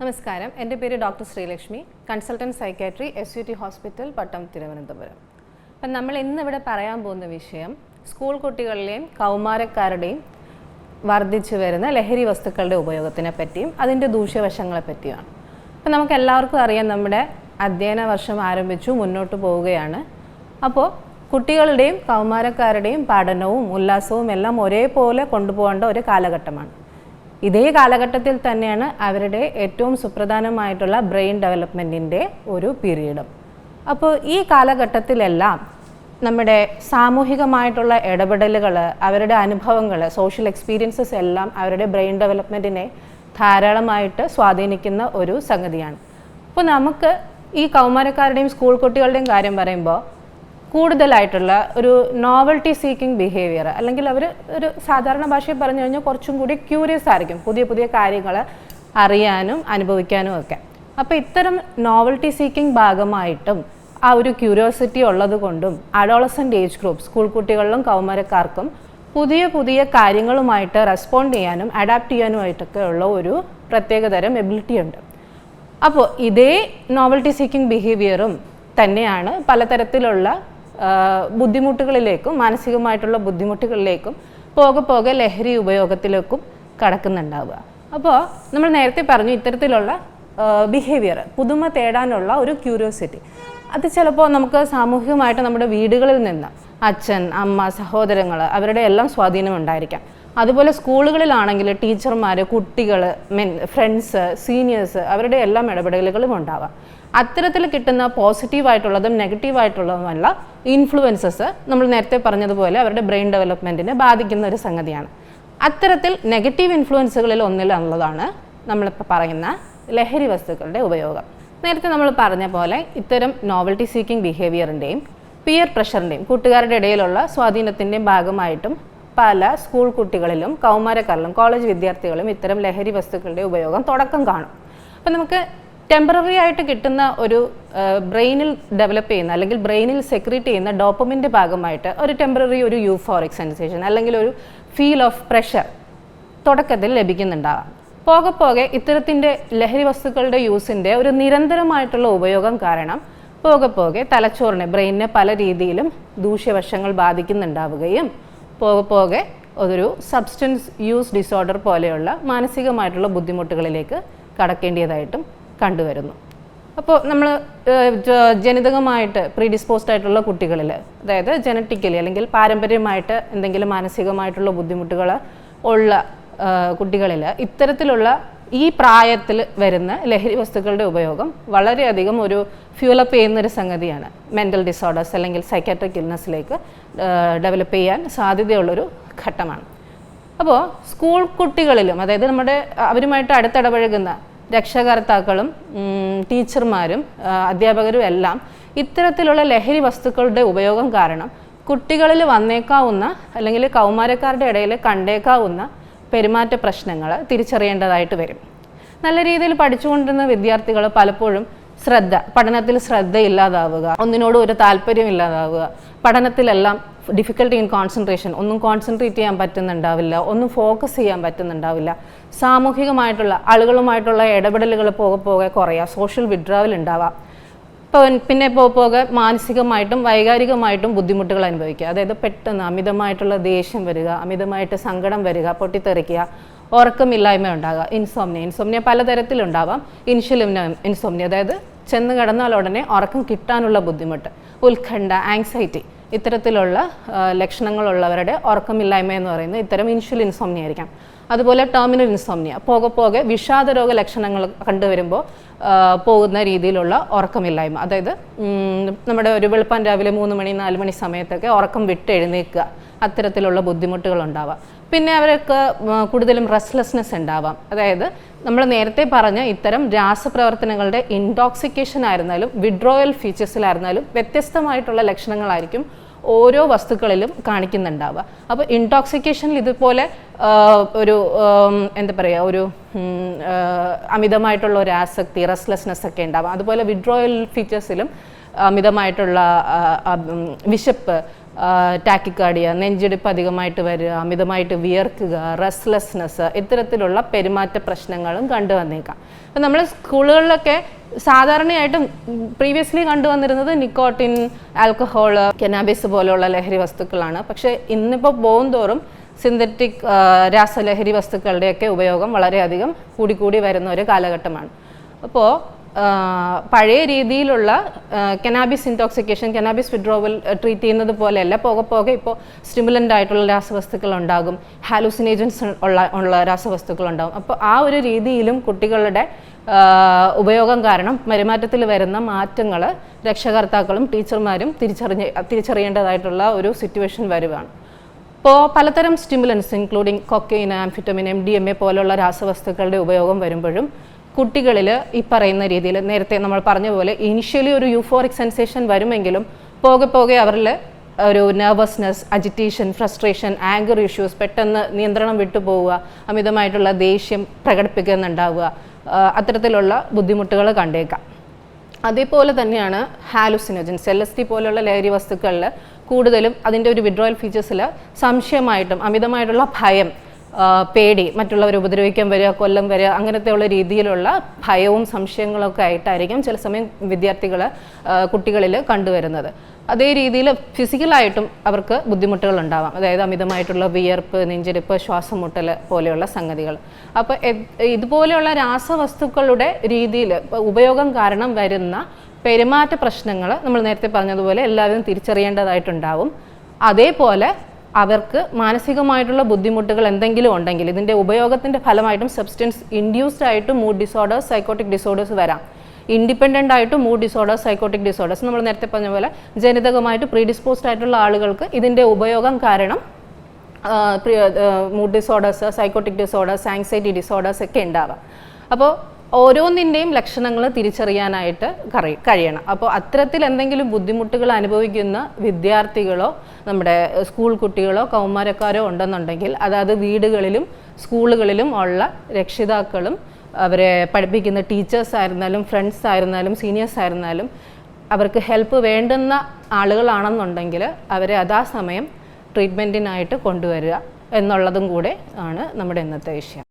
നമസ്കാരം. എന്റെ പേര് doctor Sreelakshmi consultant psychiatry S U T hospital Pattom Thiruvananthapuram. അപ്പം നമ്മൾ ഇന്നിവിടെ പറയാൻ പോകുന്ന വിഷയം സ്കൂൾ കുട്ടികളിലെയും കൗമാരക്കാരുടെയും വർദ്ധിച്ചു വരുന്ന ലഹരി വസ്തുക്കളുടെ ഉപയോഗത്തിനെ പറ്റിയും അതിന്റെ ദൂഷ്യവശങ്ങളെ പറ്റിയുമാണ്. അപ്പം നമുക്ക് എല്ലാവർക്കും അറിയാം നമ്മുടെ അധ്യയന വർഷം ആരംഭിച്ചു മുന്നോട്ട് പോവുകയാണ്. അപ്പോൾ കുട്ടികളുടെയും കൗമാരക്കാരുടെയും പഠനവും ഉല്ലാസവും എല്ലാം ഒരേപോലെ കൊണ്ടുപോകേണ്ട ഒരു കാലഘട്ടമാണ്. ഇതേ കാലഘട്ടത്തിൽ തന്നെയാണ് അവരുടെ ഏറ്റവും സുപ്രധാനമായിട്ടുള്ള ബ്രെയിൻ ഡെവലപ്മെന്റിന്റെ ഒരു പീരീഡും. അപ്പോൾ ഈ കാലഘട്ടത്തിലെല്ലാം നമ്മുടെ സാമൂഹികമായിട്ടുള്ള ഇടപെടലുകൾ അവരുടെ അനുഭവങ്ങൾ സോഷ്യൽ എക്സ്പീരിയൻസസ് എല്ലാം അവരുടെ ബ്രെയിൻ ഡെവലപ്മെന്റിനെ ധാരാളമായിട്ട് സ്വാധീനിക്കുന്ന ഒരു സംഗതിയാണ്. അപ്പോൾ നമുക്ക് ഈ കൗമാരക്കാരുടെയും സ്കൂൾ കുട്ടികളുടെയും കാര്യം പറയുമ്പോൾ കൂടുതലായിട്ടുള്ള ഒരു നോവൽറ്റി സീക്കിംഗ് ബിഹേവിയർ അല്ലെങ്കിൽ അവർ ഒരു സാധാരണ ഭാഷയിൽ പറഞ്ഞു കഴിഞ്ഞാൽ കുറച്ചും കൂടി ക്യൂരിയസ് ആയിരിക്കും പുതിയ പുതിയ കാര്യങ്ങൾ അറിയാനും അനുഭവിക്കാനും ഒക്കെ. അപ്പോൾ ഇത്തരം നോവൽറ്റി സീക്കിംഗ് ഭാഗമായിട്ടും ആ ഒരു ക്യൂരിയോസിറ്റി ഉള്ളത് കൊണ്ടും അഡോളസന്റ് ഏജ് ഗ്രൂപ്പ് സ്കൂൾ കുട്ടികളിലും കൗമാരക്കാർക്കും പുതിയ പുതിയ കാര്യങ്ങളുമായിട്ട് റെസ്പോണ്ട് ചെയ്യാനും അഡാപ്റ്റ് ചെയ്യാനുമായിട്ടൊക്കെ ഉള്ള ഒരു പ്രത്യേകതരം എബിലിറ്റി ഉണ്ട്. അപ്പോൾ ഇതേ നോവൽറ്റി സീക്കിംഗ് ബിഹേവിയറും തന്നെയാണ് പലതരത്തിലുള്ള ബുദ്ധിമുട്ടുകളിലേക്കും മാനസികമായിട്ടുള്ള ബുദ്ധിമുട്ടുകളിലേക്കും പോകെ പോകെ ലഹരി ഉപയോഗത്തിലേക്കും കടക്കുന്നുണ്ടാവുക. അപ്പോൾ നമ്മൾ നേരത്തെ പറഞ്ഞു ഇത്തരത്തിലുള്ള ബിഹേവിയർ പുതുമ തേടാനുള്ള ഒരു ക്യൂരിയോസിറ്റി അത് ചിലപ്പോൾ നമുക്ക് സാമൂഹികമായിട്ട് നമ്മുടെ വീടുകളിൽ നിന്ന് അച്ഛൻ അമ്മ സഹോദരങ്ങൾ അവരുടെ എല്ലാം സ്വാധീനം ഉണ്ടായിരിക്കാം. അതുപോലെ സ്കൂളുകളിലാണെങ്കിൽ ടീച്ചർമാർ കുട്ടികൾ മെൻ ഫ്രണ്ട്സ് സീനിയേഴ്സ് അവരുടെ എല്ലാം ഇടപെടലുകളും ഉണ്ടാവാം. അത്തരത്തിൽ കിട്ടുന്ന പോസിറ്റീവായിട്ടുള്ളതും നെഗറ്റീവായിട്ടുള്ളതുമല്ല ഇൻഫ്ലുവൻസസ് നമ്മൾ നേരത്തെ പറഞ്ഞതുപോലെ അവരുടെ ബ്രെയിൻ ഡെവലപ്മെന്റിനെ ബാധിക്കുന്ന ഒരു സംഗതിയാണ്. അത്തരത്തിൽ നെഗറ്റീവ് ഇൻഫ്ലുവൻസുകളിൽ ഒന്നിലുള്ളതാണ് നമ്മളിപ്പോൾ പറയുന്ന ലഹരി വസ്തുക്കളുടെ ഉപയോഗം. നേരത്തെ നമ്മൾ പറഞ്ഞ പോലെ ഇത്തരം നോവൽറ്റി സീക്കിംഗ് ബിഹേവിയറിന്റെയും പിയർ പ്രഷറിന്റെയും കൂട്ടുകാരുടെ ഇടയിലുള്ള സ്വാധീനത്തിന്റെയും ഭാഗമായിട്ടും പല സ്കൂൾ കുട്ടികളിലും കൗമാരക്കാരിലും കോളേജ് വിദ്യാർത്ഥികളും ഇത്തരം ലഹരി വസ്തുക്കളുടെ ഉപയോഗം തുടക്കം കാണും. അപ്പം നമുക്ക് ടെമ്പററി ആയിട്ട് കിട്ടുന്ന ഒരു ബ്രെയിനിൽ ഡെവലപ്പ് ചെയ്യുന്ന അല്ലെങ്കിൽ ബ്രെയിനിൽ സെക്രീറ്റ് ചെയ്യുന്ന ഡോപ്പമിന്റെ ഭാഗമായിട്ട് ഒരു ടെമ്പററി ഒരു യൂഫോറിക് സെൻസേഷൻ അല്ലെങ്കിൽ ഒരു ഫീൽ ഓഫ് പ്രഷർ തുടക്കത്തിൽ ലഭിക്കുന്നുണ്ടാവാം. പോകെ പോകെ ഇത്തരത്തിന്റെ ലഹരി വസ്തുക്കളുടെ യൂസിന്റെ ഒരു നിരന്തരമായിട്ടുള്ള ഉപയോഗം കാരണം പോകെ പോകെ തലച്ചോറിനെ ബ്രെയിനിനെ പല രീതിയിലും ദൂഷ്യവശങ്ങൾ ബാധിക്കുന്നുണ്ടാവുകയും പോകെ പോകെ ഒരു സബ്സ്റ്റൻസ് യൂസ് ഡിസോർഡർ പോലെയുള്ള മാനസികമായിട്ടുള്ള ബുദ്ധിമുട്ടുകളിലേക്ക് കടക്കേണ്ടതായിട്ടും കണ്ടുവരുന്നു. അപ്പോൾ നമ്മൾ ജനിതകമായിട്ട് പ്രീഡിസ്പോസ്ഡ് ആയിട്ടുള്ള കുട്ടികളിൽ അതായത് ജനറ്റിക്കലി അല്ലെങ്കിൽ പാരമ്പര്യമായിട്ട് എന്തെങ്കിലും മാനസികമായിട്ടുള്ള ബുദ്ധിമുട്ടുകൾ ഉള്ള കുട്ടികളിൽ ഇത്തരത്തിലുള്ള ഈ പ്രായത്തിൽ വരുന്ന ലഹരി വസ്തുക്കളുടെ ഉപയോഗം വളരെയധികം ഒരു ഫ്യൂലപ്പ് ചെയ്യുന്നൊരു സംഗതിയാണ്. മെന്റൽ ഡിസോർഡേഴ്സ് അല്ലെങ്കിൽ സൈക്കാട്രിക് ഇൽനെസ്സിലേക്ക് ഡെവലപ്പ് ചെയ്യാൻ സാധ്യതയുള്ളൊരു ഘട്ടമാണ്. അപ്പോൾ സ്കൂൾ കുട്ടികളിലും അതായത് നമ്മുടെ അവരുമായിട്ട് അടുത്തിടപഴകുന്ന രക്ഷകർത്താക്കളും ടീച്ചർമാരും അധ്യാപകരും എല്ലാം ഇത്തരത്തിലുള്ള ലഹരി വസ്തുക്കളുടെ ഉപയോഗം കാരണം കുട്ടികളിൽ വന്നേക്കാവുന്ന അല്ലെങ്കിൽ കൗമാരക്കാരുടെ ഇടയിൽ കണ്ടേക്കാവുന്ന പെരുമാറ്റ പ്രശ്നങ്ങൾ തിരിച്ചറിയേണ്ടതായിട്ട് വരും. നല്ല രീതിയിൽ പഠിച്ചുകൊണ്ടിരുന്ന വിദ്യാർത്ഥികൾ പലപ്പോഴും ശ്രദ്ധ പഠനത്തിൽ ശ്രദ്ധയില്ലാതാവുക ഒന്നിനോടും ഒരു താല്പര്യം ഇല്ലാതാവുക പഠനത്തിലെല്ലാം ഡിഫിക്കൽട്ടി ഇൻ കോൺസെൻട്രേഷൻ ഒന്നും കോൺസെൻട്രേറ്റ് ചെയ്യാൻ പറ്റുന്നുണ്ടാവില്ല. ഒന്നും ഫോക്കസ് ചെയ്യാൻ പറ്റുന്നുണ്ടാവില്ല. സാമൂഹികമായിട്ടുള്ള ആളുകളുമായിട്ടുള്ള ഇടപെടലുകൾ പോകെ പോകെ കുറയുക സോഷ്യൽ വിഡ്രാവൽ ഉണ്ടാവാം. ഇപ്പോൾ പിന്നെ പോകെ പോകെ മാനസികമായിട്ടും വൈകാരികമായിട്ടും ബുദ്ധിമുട്ടുകൾ അനുഭവിക്കുക. അതായത് പെട്ടെന്ന് അമിതമായിട്ടുള്ള ദേഷ്യം വരിക അമിതമായിട്ട് സങ്കടം വരിക പൊട്ടിത്തെറിക്കുക ഉറക്കമില്ലായ്മ ഉണ്ടാകുക ഇൻസോംനിയ ഇൻസോംനിയ പലതരത്തിലുണ്ടാവാം. ഇൻഷ്യൽ ഇൻസോംനിയ അതായത് ചെന്ന് കിടന്നാൽ ഉടനെ ഉറക്കം കിട്ടാനുള്ള ബുദ്ധിമുട്ട്. ഉത്കണ്ഠ ആങ്സൈറ്റി ഇത്തരത്തിലുള്ള ലക്ഷണങ്ങളുള്ളവരുടെ ഉറക്കമില്ലായ്മ എന്ന് പറയുന്നത് ഇത്തരം ഇൻഷുലിൻ ഇൻസോംനിയ ആയിരിക്കാം. അതുപോലെ ടെർമിനൽ ഇൻസോംനിയ പോകെ പോകെ വിഷാദരോഗ ലക്ഷണങ്ങൾ കണ്ടുവരുമ്പോൾ പോകുന്ന രീതിയിലുള്ള ഉറക്കമില്ലായ്മ. അതായത് നമ്മുടെ ഒരു വെളുപ്പാൻ രാവിലെ മൂന്ന് മണി നാല് മണി സമയത്തൊക്കെ ഉറക്കം വിട്ട് എഴുന്നേൽക്കുക അത്തരത്തിലുള്ള ബുദ്ധിമുട്ടുകൾ ഉണ്ടാവാം. പിന്നെ അവർക്ക് കൂടുതലും റെസ്ലെസ്നെസ് ഉണ്ടാവാം. അതായത് നമ്മൾ നേരത്തെ പറഞ്ഞ ഇത്തരം രാസപ്രവർത്തനങ്ങളുടെ ഇൻടോക്സിക്കേഷൻ ആയിരുന്നാലും വിഡ്രോയൽ ഫീച്ചേഴ്സിലായിരുന്നാലും വ്യത്യസ്തമായിട്ടുള്ള ലക്ഷണങ്ങളായിരിക്കും ഓരോ വസ്തുക്കളിലും കാണിക്കുന്നുണ്ടാവുക. അപ്പോൾ ഇൻടോക്സിക്കേഷനിൽ ഇതുപോലെ ഒരു എന്താ പറയുക ഒരു അമിതമായിട്ടുള്ള ഒരു ആസക്തി റെസ്ലെസ്നെസ് ഒക്കെ ഉണ്ടാവാം. അതുപോലെ വിഡ്രോയൽ ഫീച്ചേഴ്സിലും അമിതമായിട്ടുള്ള വിശപ്പ് ടാക്കിക്കാർഡിയ നെഞ്ചിടിപ്പ് അധികമായിട്ട് വരിക അമിതമായിട്ട് വിയർക്കുക റെസ്ലെസ്നെസ് ഇത്തരത്തിലുള്ള പെരുമാറ്റ പ്രശ്നങ്ങളും കണ്ടുവന്നേക്കാം അപ്പം നമ്മൾ സ്കൂളുകളിലൊക്കെ സാധാരണയായിട്ടും പ്രീവിയസ്ലി കണ്ടുവന്നിരുന്നത് നിക്കോട്ടിൻ ആൽക്കഹോൾ കെനാബിസ് പോലെയുള്ള ലഹരി വസ്തുക്കളാണ്. പക്ഷേ ഇന്നിപ്പോൾ പോകും തോറും സിന്തറ്റിക് രാസലഹരി വസ്തുക്കളുടെയൊക്കെ ഉപയോഗം വളരെയധികം കൂടിക്കൂടി വരുന്ന ഒരു കാലഘട്ടമാണ്. അപ്പോൾ പഴയ രീതിയിലുള്ള cannabis intoxication cannabis withdrawal treat ചെയ്യുന്നത് പോലെയല്ല. പോകെ പോകെ ഇപ്പോൾ സ്റ്റിമുലന്റ് ആയിട്ടുള്ള രാസവസ്തുക്കൾ ഉണ്ടാകും. ഹാലൂസിനേജൻസ് ഉള്ള ഉള്ള രാസവസ്തുക്കൾ ഉണ്ടാകും. അപ്പോൾ ആ ഒരു രീതിയിലും കുട്ടികളുടെ ഉപയോഗം കാരണം പെരുമാറ്റത്തിൽ വരുന്ന മാറ്റങ്ങൾ രക്ഷകർത്താക്കളും ടീച്ചർമാരും തിരിച്ചറിഞ്ഞ് തിരിച്ചറിയേണ്ടതായിട്ടുള്ള ഒരു സിറ്റുവേഷൻ വരുവാണ്. ഇപ്പോൾ പലതരം stimulants including cocaine amphetamine M D M A പോലുള്ള രാസവസ്തുക്കളുടെ ഉപയോഗം വരുമ്പോഴും കുട്ടികളിൽ ഈ പറയുന്ന രീതിയിൽ നേരത്തെ നമ്മൾ പറഞ്ഞ പോലെ ഇനിഷ്യലി ഒരു യൂഫോറിക് സെൻസേഷൻ വരുമെങ്കിലും പോകെ പോകെ അവരിൽ ഒരു nervousness agitation frustration anger issues പെട്ടെന്ന് നിയന്ത്രണം വിട്ടു പോവുക അമിതമായിട്ടുള്ള ദേഷ്യം പ്രകടിപ്പിക്കുന്നുണ്ടാവുക അത്തരത്തിലുള്ള ബുദ്ധിമുട്ടുകൾ കണ്ടേക്കാം. അതേപോലെ തന്നെയാണ് ഹാലുസിനോജൻസ് എൽ എസ് ടി പോലുള്ള ലഹരി വസ്തുക്കളിൽ കൂടുതലും അതിന്റെ ഒരു വിഡ്രോയൽ ഫീച്ചേഴ്സിൽ സംശയമായിട്ടും അമിതമായിട്ടുള്ള ഭയം പേടി മറ്റുള്ളവർ ഉപദ്രവിക്കാൻ വരിക കൊല്ലം വരിക അങ്ങനത്തെ ഉള്ള രീതിയിലുള്ള ഭയവും സംശയങ്ങളൊക്കെ ആയിട്ടായിരിക്കും ചില സമയം വിദ്യാർത്ഥികൾ കുട്ടികളിൽ കണ്ടുവരുന്നത്. അതേ രീതിയിൽ ഫിസിക്കലായിട്ടും അവർക്ക് ബുദ്ധിമുട്ടുകൾ ഉണ്ടാവാം അതായത് അമിതമായിട്ടുള്ള വിയർപ്പ് നെഞ്ചെടുപ്പ് ശ്വാസം മുട്ടൽ പോലെയുള്ള സംഗതികൾ. അപ്പോൾ ഇതുപോലെയുള്ള രാസവസ്തുക്കളുടെ രീതിയിൽ ഉപയോഗം കാരണം വരുന്ന പെരുമാറ്റ പ്രശ്നങ്ങൾ നമ്മൾ നേരത്തെ പറഞ്ഞതുപോലെ എല്ലാവരും തിരിച്ചറിയേണ്ടതായിട്ടുണ്ടാവും. അതേപോലെ അവർക്ക് മാനസികമായിട്ടുള്ള ബുദ്ധിമുട്ടുകൾ എന്തെങ്കിലും ഉണ്ടെങ്കിൽ ഇതിന്റെ ഉപയോഗത്തിന്റെ ഫലമായിട്ടും സബ്സ്റ്റൻസ് ഇൻഡ്യൂസ്ഡ് ആയിട്ട് മൂഡ് ഡിസോർഡേഴ്സ് സൈക്കോട്ടിക് ഡിസോർഡേഴ്സ് വരാം. ഇൻഡിപെൻഡന്റ് ആയിട്ട് മൂഡ് ഡിസോർഡേഴ്സ് സൈക്കോട്ടിക് ഡിസോർഡേഴ്സ് നമ്മൾ നേരത്തെ പറഞ്ഞ പോലെ ജനിതകമായിട്ട് പ്രീഡിസ്പോസ്ഡ് ആയിട്ടുള്ള ആളുകൾക്ക് ഇതിന്റെ ഉപയോഗം കാരണം mood disorders psychotic disorders anxiety disorders ഒക്കെ ഉണ്ടാവാം. അപ്പോൾ ഓരോന്നിന്റെയും ലക്ഷണങ്ങൾ തിരിച്ചറിയാനായിട്ട് കറി- കഴിയണം. അപ്പോൾ അത്തരത്തിൽ എന്തെങ്കിലും ബുദ്ധിമുട്ടുകൾ അനുഭവിക്കുന്ന വിദ്യാർത്ഥികളോ നമ്മുടെ സ്കൂൾ കുട്ടികളോ കൗമാരക്കാരോ ഉണ്ടെന്നുണ്ടെങ്കിൽ അതായത് വീടുകളിലും സ്കൂളുകളിലും ഉള്ള രക്ഷിതാക്കളും അവരെ പഠിപ്പിക്കുന്ന ടീച്ചേഴ്സ് ആയിരുന്നാലും ഫ്രണ്ട്സ് ആയിരുന്നാലും സീനിയേഴ്സ് ആയിരുന്നാലും അവർക്ക് ഹെൽപ്പ് വേണ്ടുന്ന ആളുകളാണെന്നുണ്ടെങ്കിൽ അവരെ അതാ സമയം ട്രീറ്റ്മെന്റിനായിട്ട് കൊണ്ടുവരിക എന്നുള്ളതും കൂടെ ആണ് നമ്മുടെ ഇന്നത്തെ വിഷയം.